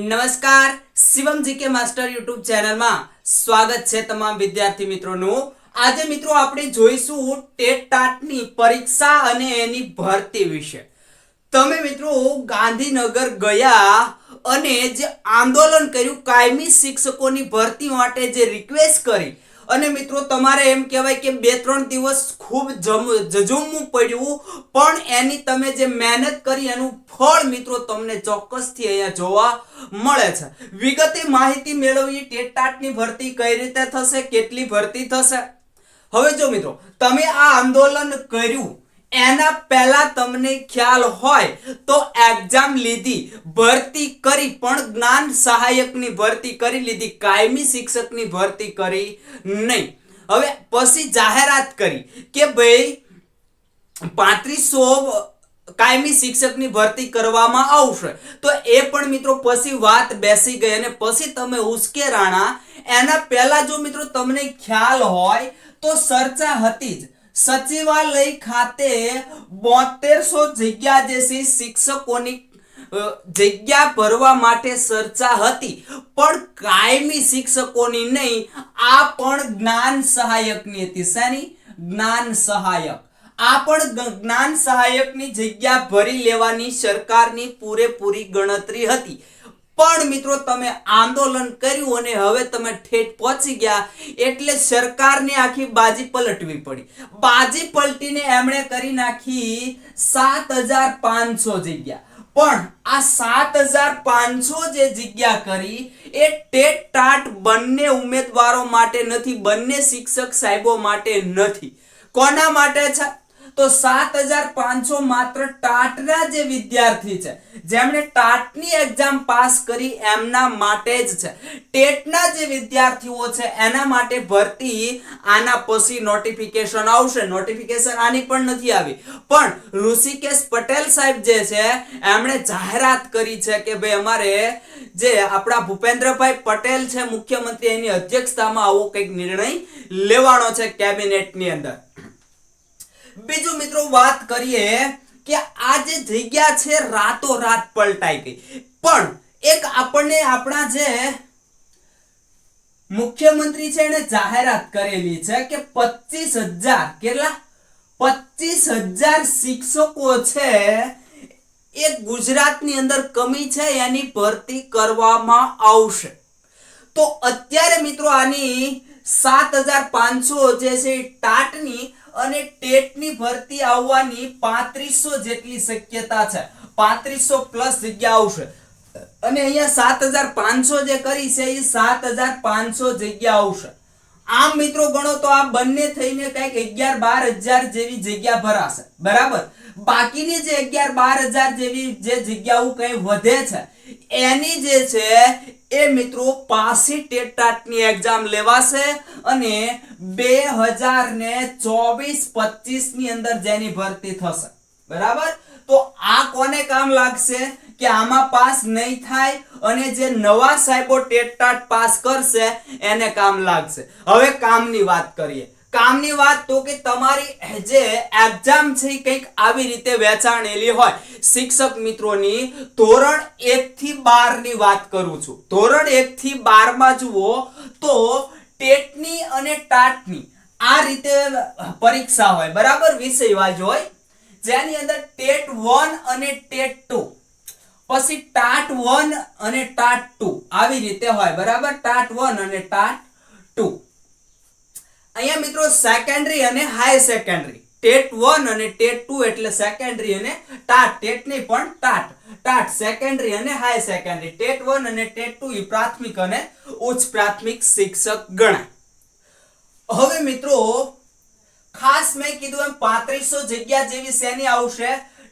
નમસ્કાર. Shivam GK master YouTube ચેનલમાં સ્વાગત છે તમામ વિદ્યાર્થી મિત્રોનું. આજે મિત્રો આપણે જોઈશું ટેટ ટાટની પરીક્ષા અને એની ભરતી વિશે. તમે મિત્રો ગાંધીનગર ગયા અને જે આંદોલન કર્યું, કાયમી શિક્ષકોની ભરતી માટે જે રિક્વેસ્ટ કરી અને મિત્રો, તમારે એમ કહેવાય કે બે ત્રણ દિવસ ખૂબ જમ જજુમવું પડ્યું, પણ એની તમે જે મહેનત કરી, એનું ફળ મિત્રો તમને ચોક્કસથી અહીંયા જોવા મળે છે. વિગતે માહિતી મેળવવી ટેટાટની ભરતી કઈ રીતે થશે, કેટલી ભરતી થશે? હવે જો મિત્રો, તમે આ આંદોલન કર્યું એના પહેલા તમને ખ્યાલ હોય તો એક્ઝામ લીધી, ભરતી કરી પણ જ્ઞાન સહાયકની ભરતી કરી લીધી, કાયમી શિક્ષકની ભરતી કરી નહીં. હવે પછી જાહેરાત કરી કે ભાઈ પાંત્રીસો કાયમી શિક્ષકની ભરતી કરવામાં આવશે. તો એ પણ મિત્રો પછી વાત બેસી ગઈ અને પછી તમે ઉશ્કેરાણા એના પહેલા જો મિત્રો તમને ખ્યાલ હોય તો ચર્ચા હતી જ. સચિવાલય ખાતે બોતેરસો જગ્યા જે શિક્ષકોની જગ્યા ભરવા માટે ચર્ચા હતી. પણ કાયમી શિક્ષકોની નહીં, આ પણ જ્ઞાન સહાયકની હતી. શેની? જ્ઞાન સહાયક. આ પણ જ્ઞાન સહાયકની જગ્યા ભરી લેવાની સરકારની પૂરેપૂરી ગણતરી હતી. પણ મિત્રો તમે આંદોલન કર્યું અને હવે તમે ઠેઠ પહોંચી ગયા એટલે સરકારને આખી બાજી પલટવી પડી. બાજી પલટીને એમણે કરી નાખી સાત હજાર પાંચસો જગ્યા. પણ આ સાત હજાર પાંચસો જે જગ્યા કરી એ ટેટ ટાટ બંને ઉમેદવારો માટે નથી, બંને શિક્ષક સાહેબો માટે નથી. કોના માટે છે? તો સાત હજાર પાંચસો માત્ર ટાટના જે વિદ્યાર્થી છે, જેમણે ટાટની એક્ઝામ પાસ કરી એમના માટે જ છે. ટેટના જે વિદ્યાર્થીઓ છે, એના માટે ભરતી આના પછી નોટિફિકેશન આવશે. નોટિફિકેશન આની પણ નથી આવી. પણ ઋષિકેશ પટેલ સાહેબ જે છે, એમણે જાહેરાત કરી છે કે ભાઈ અમારે જે આપણા ભૂપેન્દ્રભાઈ પટેલ છે, મુખ્યમંત્રી એની અધ્યક્ષતામાં આવો કંઈક નિર્ણય લેવાનો છે કેબિનેટની અંદર. બીજું મિત્રો વાત કરીએ કે આ જે જગ્યા છે રાતો રાત પલટાઈ ગઈ. પણ એક આપણને આપણા જે મુખ્યમંત્રી છે એને જાહેરાત કરેલી છે કે પચીસ હજાર કેટલા? પચીસ હજાર શિક્ષકો છે એ ગુજરાતની અંદર કમી છે, એની ભરતી કરવામાં આવશે. તો અત્યારે મિત્રો આની સાત હજાર પાંચસો જે છે ટાટની અને ટેટની ભરતી આવવાની પાંત્રીસો જેટલી શક્યતા છે. પાંત્રીસો પ્લસ જગ્યા આવશે. અને અહીંયા સાત હજાર પાંચસો જે કરી છે, એ સાત હજાર પાંચસો જગ્યા આવશે. આમ મિત્રો ગણો તો આ બંને થઈને કંઈક અગિયાર બાર હજાર જેવી જગ્યા ભરાશે. બરાબર? બાકીની જે અગિયાર બાર હજાર જેવી જે જગ્યાઓ કઈ વધે છે એની જે છે, એ મિત્રો પાસી ટેટાટની એક્ઝામ લેવાશે અને બે હજાર ને ચોવીસ પચીસની અંદર જેની ભરતી થશે. બરાબર? તો આ કોને કામ લાગશે? કે આમાં પાસ નહીં થાય અને જે નવા સાહેબો ટેટ ટાટ પાસ કરશે, એને કામ લાગશે. હવે કામની વાત કરીએ. કામની વાત તો કે તમારી જે એક્ઝામ છે કંઈક આવી રીતે વેચાણેલી હોય. શિક્ષક મિત્રોની, ધોરણ એક થી બારની વાત કરું છું. ધોરણ એક થી બારમાં જુઓ તો ટેટની અને ટાટની આ રીતે પરીક્ષા હોય. બરાબર? વિષય વાઇઝ હોય. જેની અંદર ટેટ વન અને ટેટ ટુ. પછી ટાટ વન અને ટાટ ટુ. આવી રીતે હોય. બરાબર? ટાટ વન અને ટાટ ટુ. અહીંયા મિત્રો સેકન્ડરી અને હાઈ સેકન્ડરી ટેટ વન અને ટેટ ટુ એટલે સેકન્ડરી અને ટાટ ટેટ નહીં, પણ ટાટ ટાટ સેકન્ડરી અને હાઈ સેકન્ડરી ટેટ વન અને ટેટ ટુ એ પ્રાથમિક અને ઉચ્ચ પ્રાથમિક શિક્ષક ગણાય. હવે મિત્રો, ખાસ મેં કીધું એમ પાંત્રીસો જગ્યા જેવી શેની આવશે?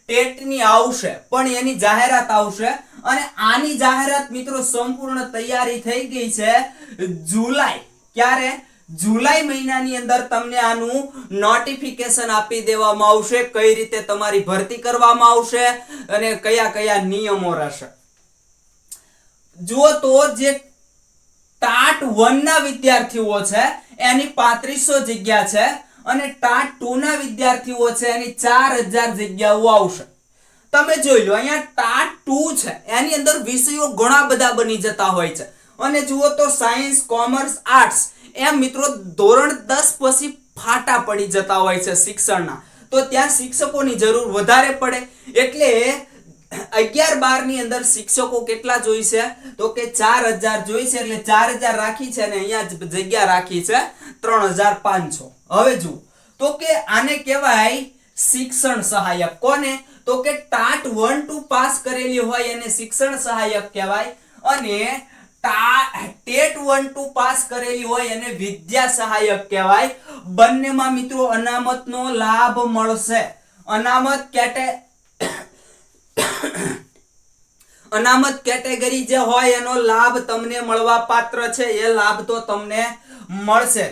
ટેટની આવશે, પણ એની જાહેરાત આવશે. અને આની જાહેરાત મિત્રો સંપૂર્ણ તૈયારી થઈ ગઈ છે જુલાઈ. ક્યારે? જુલાઈ મહિનાની અંદર તમને આનું નોટિફિકેશન આપી દેવામાં આવશે કઈ રીતે તમારી ભરતી કરવામાં આવશે અને કયા કયા નિયમો રહેશે. જુઓ તો જે ટાટ વન ના વિદ્યાર્થીઓ છે, એની પાંત્રીસો જગ્યા છે અને ટાટ ટુ ના વિદ્યાર્થીઓ છે, એની ચાર હજાર જગ્યાઓ આવશે. તમે જોઈ લો, અહીંયા ટાટ ટુ છે, એની અંદર વિષયો ઘણા બધા બની જતા હોય છે. અને જુઓ તો સાયન્સ કોમર્સ આર્ટ્સ એમ મિત્રો, ધોરણ દસ પછી ફાટા પડી જતા હોય છે શિક્ષણના. તો ત્યાં શિક્ષકોની જરૂર વધારે પડે. એટલે અગિયાર બારની અંદર શિક્ષકો કેટલા જોઈશે તો કે ચાર હજાર જોઈશે એટલે ચાર હજાર રાખી છે અને અહીંયા જગ્યા રાખી છે ત્રણ હજાર પાંચસો. હવે જુઓ. તો કે આને કહેવાય શિક્ષણ સહાયક. કોને? તો કે ટાટ વન ટુ પાસ કરેલી હોય એને શિક્ષણ સહાયક કહેવાય. અને ટેટ વન ટુ પાસ કરેલી હોય એને વિદ્યા સહાયક કહેવાય. બંનેમાં મિત્રો અનામતનો લાભ મળશે. અનામત કેટે, અનામત કેટેગરી જે હોય એનો લાભ તમને મળવા પાત્ર છે. એ લાભ તો તમને મળશે.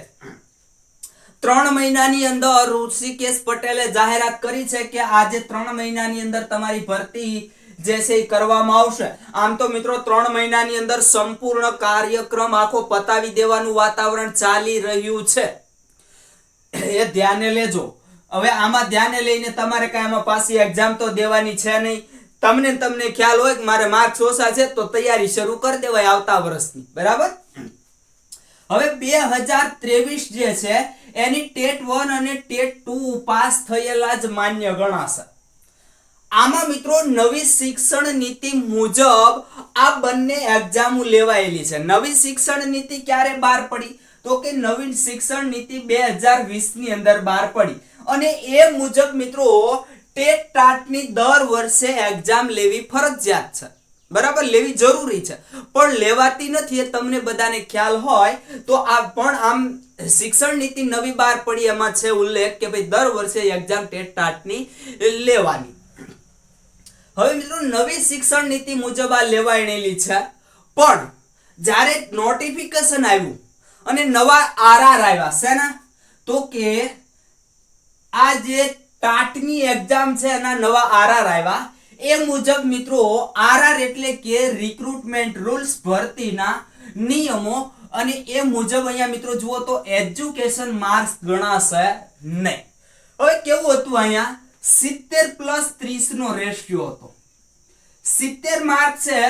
ત્રણ મહિનાની અંદર ઋષિકેશ પટેલે જાહેરાત કરી છે કે આજે ત્રણ મહિનાની અંદર તમારી ભરતી જે છે એ કરવામાં આવશે. આમ તો મિત્રો ત્રણ મહિનાની અંદર સંપૂર્ણ કાર્યક્રમ આખો પતાવી દેવાનું વાતાવરણ ચાલી રહ્યું છે. એ ધ્યાને લેજો. હવે આમાં ધ્યાને લઈને તમારે કાંઈ આમાં પાછી એક્ઝામ તો દેવાની છે નહીં. તમને તમને ખ્યાલ હોય કે મારે માર્ક્સ ઓછા છે તો તૈયારી શરૂ કરી દેવાય આવતા વર્ષની. બરાબર? હવે બે હજાર ત્રેવીસ જે છે, એની ટેટ વન અને ટેટ ટુ પાસ થયેલા જ માન્ય ગણાશે. આમાં મિત્રો નવી શિક્ષણ નીતિ મુજબ આ બંને એક્ઝામો લેવાયેલી છે. નવી શિક્ષણ નીતિ ક્યારે બહાર પડી? તો કે નવી શિક્ષણ નીતિ બે હજાર વીસની અંદર બહાર પડી. અને એ મુજબ મિત્રો ટેટ ટાટની દર વર્ષે એક્ઝામ લેવી ફરજિયાત છે. બરાબર? લેવી જરૂરી છે. પણ લેવાતી નથી, એ તમને બધાને ખ્યાલ હોય, તો આ પણ આમ શિક્ષણ નીતિ નવી બહાર પડી એમાં છે ઉલ્લેખ કે ભાઈ દર વર્ષે એક્ઝામ ટેટ ટાટની લેવાની. હવે મિત્રો, નવી શિક્ષણ નીતિ મુજબ આ લેવાયેલી છે. પણ, જ્યારે નોટિફિકેશન આવ્યું અને નવા આરઆર આવ્યા શેના તો કે આ જે ટાટની એક્ઝામ છે, એના નવા આરઆર આવ્યા. એ મુજબ મિત્રો, આરઆર એટલે કે રિક્રુટમેન્ટ રૂલ્સ ભરતીના નિયમો અને એ મુજબ અહીંયા મિત્રો જુઓ તો એજ્યુકેશન માર્ક્સ ગણાશે નહીં. હવે કેવું હતું અહીંયા? સિત્તેર પ્લસ ત્રીસ નો રેશિયો હતો. સિત્તેર માર્ક છે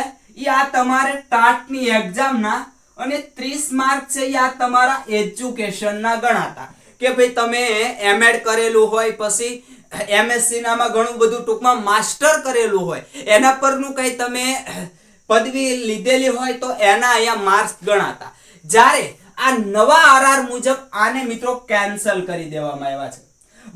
એ આ તમારે ટાટની એક્ઝામના અને ત્રીસ માર્ક છે એ આ તમારા એજ્યુકેશનના ગણાતા. કે ભાઈ તમે એમએડ કરેલું હોય, પછી એમએસસી નામાં ઘણું બધું ટૂંકમાં માસ્ટર કરેલું હોય, એના પરનું કઈ તમે પદવી લીધેલી હોય તો એના અહીંયા માર્ક્સ ગણાતા. જ્યારે આ નવા આરઆર મુજબ આને મિત્રો કેન્સલ કરી દેવામાં આવ્યા છે.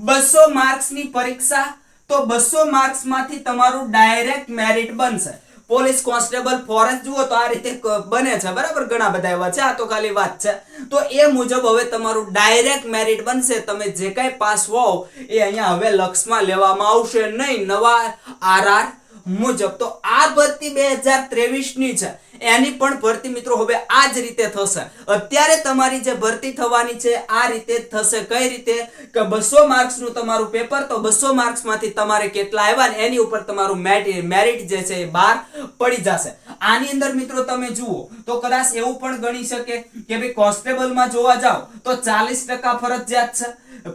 બસો માર્ક્સની પરીક્ષા, તો બસો માર્ક્સમાંથી તમારું ડાયરેક્ટ મેરિટ બનશે. પોલીસ કોન્સ્ટેબલ ફોરેસ્ટ, જુઓ તો આ રીતે બને છે, બરાબર? ઘણા બધા એવા છે, આ તો ખાલી વાત છે. તો એ મુજબ હવે તમારું ડાયરેક્ટ મેરિટ બનશે, તમે જે કાંઈ પાસ હોવ, એ અહીંયા હવે લક્ષમાં લેવામાં આવશે નહીં. નવા આરઆર મુજબ. તો આ ભરતી બે હજાર ત્રેવીસની છે. એની પણ ભરતી મિત્રો હવે આ જ રીતે થશે. અત્યારે તમારી જે ભરતી થવાની છે, આ રીતે થશે. કઈ રીતે? કે બસો નું તમારું પેપર, તો બસો માંથી તમારે કેટલા આવ્યા ને એની ઉપર તમારું મેરિટ જે છે એ બહાર પડી જશે. આની અંદર મિત્રો તમે જુઓ, તો કદાચ એવું પણ ગણી શકે કે ભાઈ કોન્સ્ટેબલમાં જોવા જાવ તો ચાલીસ ટકા ફરજિયાત છે.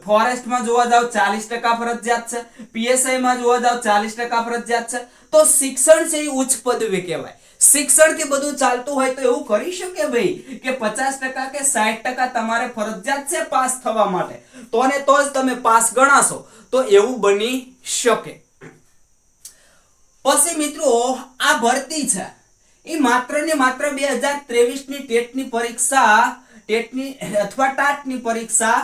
ફોરેસ્ટમાં જોવા જાવ ચાલીસ ટકા ફરજિયાત છે. પીએસઆઈ માં જોવા જાવ ચાલીસ ટકા ફરજિયાત છે. તો શિક્ષણ છે એ ઉચ્ચ પદવી કહેવાય. શિક્ષણથી બધું ચાલતું હોય તો એવું કરી શકે ભાઈ કે પચાસ ટકા કે સાઠ ટકા તમારે ફરજિયાત છે પાસ થવા માટે. તો ને તો જ તમે પાસ ગણાશો. તો એવું બની શકે. પછી મિત્રો, આ ભરતી છે. એ માત્ર ને માત્ર બે હજાર ત્રેવીસની ટેટની પરીક્ષા, ટેટની, અથવા ટાટની પરીક્ષા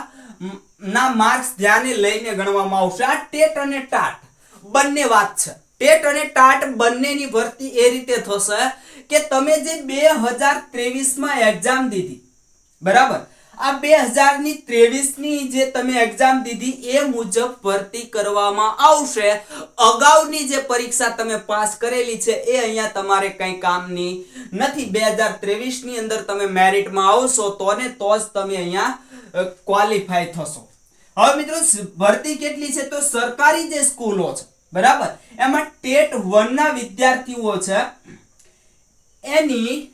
ના માર્ક્સ ધ્યાને લઈને ગણવામાં આવશે. આ ટેટ અને ટાટ બંને વાત છે. ટેટ અને ટાટ બંનેની ભરતી એ રીતે થશે કે તમે જે બે હજાર ત્રેવીસમાં એક્ઝામ દીધી, બરાબર? આ બે હજારની ત્રેવીસની જે તમે એક્ઝામ દીધી એ મુજબ ભરતી કરવામાં આવશે. અગાઉની જે પરીક્ષા તમે પાસ કરેલી છે એ અહીંયા તમારે કંઈ કામની નથી. બે હજાર ત્રેવીસની અંદર તમે મેરિટમાં આવશો તો ને તો જ તમે અહીંયા ક્વોલિફાય થશો. હવે મિત્રો, ભરતી કેટલી છે તો સરકારી જે સ્કૂલો છે બરાબર? એમાં ટેટ વન ના વિદ્યાર્થીઓ છે. એની,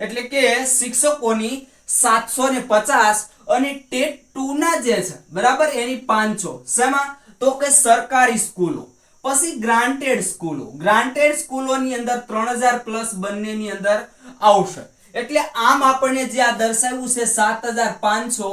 એટલે કે શિક્ષકોની સાતસો ને પચાસ અને ટેટ ટુ ના જે છે, બરાબર? એની પાંચસો. શેમાં? તો કે સરકારી સ્કૂલો. પછી ગ્રાન્ટેડ સ્કૂલો. ગ્રાન્ટેડ સ્કૂલોની અંદર ત્રણ હજાર પ્લસ બંનેની અંદર આવશે. એટલે આમ આપણને જે આ દર્શાવ્યું છે સાત હજાર પાંચસો,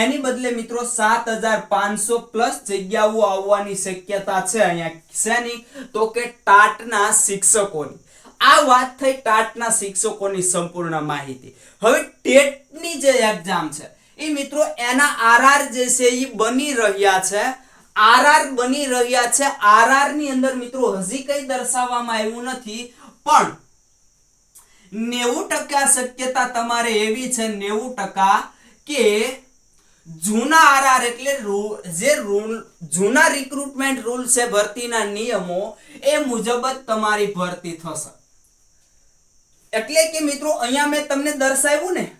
એની બદલે મિત્રો સાત હજાર પાંચસો પ્લસ જગ્યાઓ આવવાની શક્યતા છે અહીંયા શેની તો કે ટાટના શિક્ષકોની. આ વાત થઈ ટાટના શિક્ષકોની સંપૂર્ણ માહિતી. હવે ટેટની જે એક્ઝામ છે એ મિત્રો એના આરઆર જે છે એ બની રહ્યા છે. આરઆર બની રહ્યા છે. આરઆરની અંદર મિત્રો હજી કઈ દર્શાવવામાં આવ્યું નથી, પણ નેવું ટકા શક્યતા તમારે એવી છે નેવું ટકા કે જૂના આરઆર એટલે જે રૂલ, જૂના રિક્રુટમેન્ટ રૂલ છે ભરતીના નિયમો, એ મુજબ જ તમારી ભરતી થશે. એટલે કે મિત્રો, અહીંયા મેં તમને દર્શાવ્યું ને?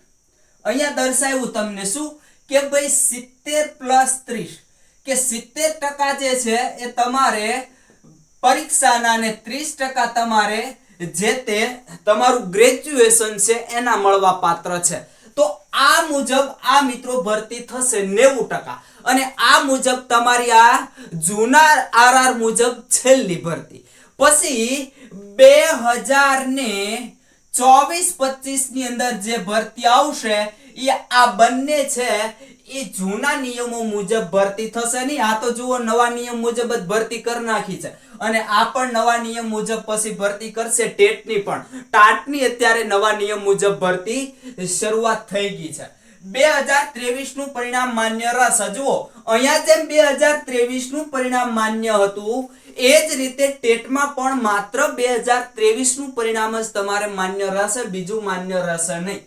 અહીંયા દર્શાવ્યું તમને શું? કે ભાઈ સિત્તેર પ્લસ ત્રીસ. કે સિત્તેર ટકા જે છે એ તમારે પરીક્ષાના ને ત્રીસ ટકા તમારે જે તે તમારું ગ્રેજ્યુએશન છે એના મળવા પાત્ર છે. તો આ મુજબ આ મિત્રો ભરતી થશે નેવું ટકા. અને આ મુજબ તમારી આ જૂના આરઆર મુજબ છેલ્લી ભરતી. પછી બે હજાર ને ચોવીસ પચીસની અંદર જે ભરતી આવશે એ આ બંને છે એ જૂના નિયમો મુજબ ભરતી થશે નહીં. આ તો જુઓ નવા નિયમ મુજબ જ ભરતી કરી નાખી છે. અને આ પણ નવા નિયમ મુજબ પછી ભરતી કરશે ટેટની પણ. ટાટની અત્યારે નવા નિયમ મુજબ ભરતી શરૂઆત થઈ ગઈ છે. બે હજાર ત્રેવીસનું પરિણામ માન્ય રસ જુઓ, અહીંયા જેમ બે હજાર ત્રેવીસનું પરિણામ માન્ય હતું એ જ રીતે ટેટમાં પણ માત્ર બે હજાર ત્રેવીસનું પરિણામ જ તમારે માન્ય રહેશે, બીજું માન્ય રહેશે નહીં.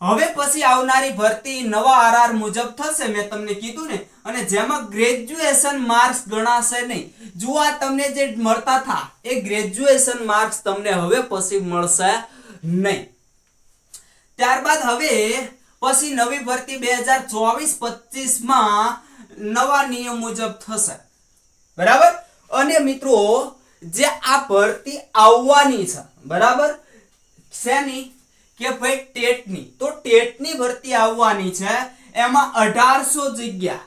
હવે પછી આવનારી ભરતી નવા આરઆર મુજબ થશે, મેં તમને કીધું ને. અને જેમાં ગ્રેજ્યુએશન માર્ક્સ ગણાશે નહીં. જો આ તમને જે મળતા હતા એ ગ્રેજ્યુએશન માર્ક્સ તમને હવે પછી મળશે નહીં. ત્યારબાદ હવે પછી નવી ભરતી બે હજાર ચોવીસ પચીસમાં નવા નિયમ મુજબ થશે. બરાબર? અને મિત્રો, જે આ ભરતી આવવાની છે, બરાબર? શેની? કે ભાઈ ટેટની. તો ટેટની ભરતી આવવાની છે, એમાં અઢારસો જગ્યા.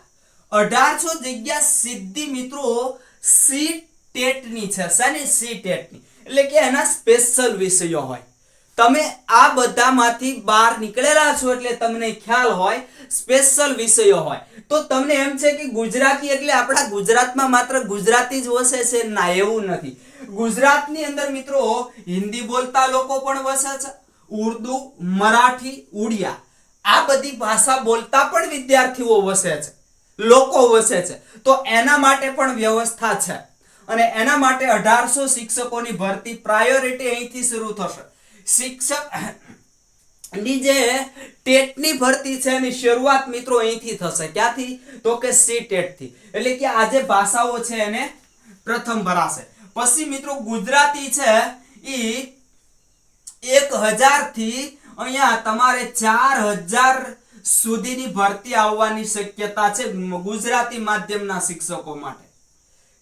અઢારસો જગ્યા સીધી મિત્રો, સી ટેટની છે. શેની? સી ટેટની. એટલે કે એના સ્પેશિયલ વિષયો હોય. તમે આ બધામાંથી બહાર નીકળેલા છો એટલે તમને ખ્યાલ હોય સ્પેશિયલ વિષયો હોય. તો તમને એમ છે કે ગુજરાતી એટલે આપણા ગુજરાતમાં માત્ર ગુજરાતી જ વસે છે ના, એવું નથી. ગુજરાતની અંદર મિત્રો, હિન્દી બોલતા લોકો પણ વસે છે, ઉર્દુ, મરાઠી, ઉડિયા. આ બધી ભાષા બોલતા પણ વિદ્યાર્થીઓ વસે છે, લોકો વસે છે. તો એના માટે પણ વ્યવસ્થા છે. અને એના માટે અઢારસો શિક્ષકોની ભરતી પ્રાયોરિટી અહીંથી શરૂ થશે. શિક્ષકની જે ટેટની ભરતી છે એની શરૂઆત મિત્રો અહીંથી થશે. ક્યાંથી? તો કે સી ટેટથી એટલે કે આ જે ભાષાઓ છે એને પ્રથમ ભરાશે. પછી મિત્રો ગુજરાતી છે એ એક હજારથી અહીંયા તમારે ચાર હજાર સુધીની ભરતી આવવાની શક્યતા છે ગુજરાતી માધ્યમના શિક્ષકો માટે.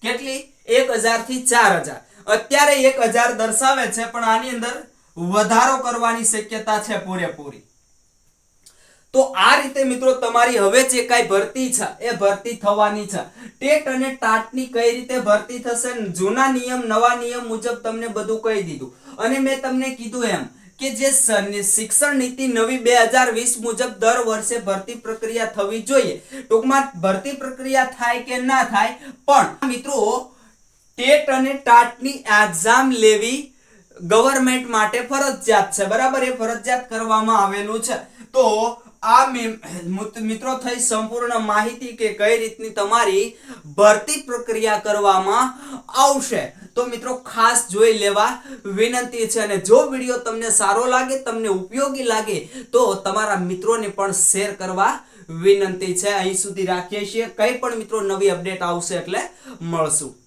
કેટલી? એક હજારથી ચાર હજાર. અત્યારે એક હજાર દર્શાવે છે, પણ આની અંદર વધારો કરવાની શક્યતા છે પૂરેપૂરી. તો આ રીતે મિત્રો તમારી હવે જે કાંઈ ભરતી છે, એ ભરતી થવાની છે. ટેટ અને ટાટની કઈ રીતે ભરતી થશે જૂના નિયમ, નવા નિયમ મુજબ તમને બધું કહી દીધું. અને મેં તમને કીધું એમ કે જે શિક્ષણ નીતિ નવી બે હજાર વીસ મુજબ દર વર્ષે ભરતી પ્રક્રિયા થવી જોઈએ. ટૂંકમાં ભરતી પ્રક્રિયા થાય કે ના થાય, પણ મિત્રો, ટેટ અને ટાટની એક્ઝામ લેવી ગવર્મેન્ટ માટે ફરજિયાત છે, બરાબર? એ ફરજિયાત કરવામાં આવેલું છે. તો આ મિત્રો, થઈ સંપૂર્ણ માહિતી કે કઈ રીતની તમારી ભરતી પ્રક્રિયા કરવામાં આવશે. તો મિત્રો, ખાસ જોઈ લેવા વિનંતી છે અને જો વીડિયો તમને સારો લાગે, તમને ઉપયોગી લાગે, તો તમારા મિત્રોને પણ શેર કરવા વિનંતી છે. અહીં સુધી રાખીએ છીએ. કંઈ પણ મિત્રો નવી અપડેટ આવશે એટલે મળશું.